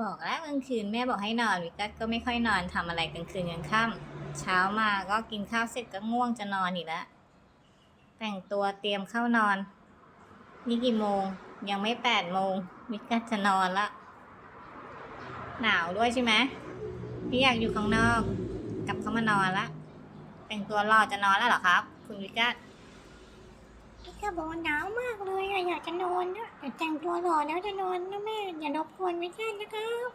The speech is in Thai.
บอกแล้วกลางคืนแม่บอกให้นอนวิกัสก็ไม่ค่อยนอนทำอะไรกลางคืนกลางค่ำเช้ามาก็กินข้าวเสร็จก็ง่วงจะนอนอีกแล้วแต่งตัวเตรียมเข้านอน นี่กี่โมง ยังไม่แปดโมงวิกัสจะนอนละ หนาวด้วยใช่ไหมพี่อยากอยู่ข้างนอก กลับเข้ามานอนละแต่งตัวรอจะนอนแล้วเหรอครับ คุณวิกัส พี่ก็บอกว่าหนาวมากเลยอะอยากจะนอนนะแต่แต่งตัวหล่อแล้วจะนอนนะแม่ อย่ารบกวนไม่ใช่นะครับ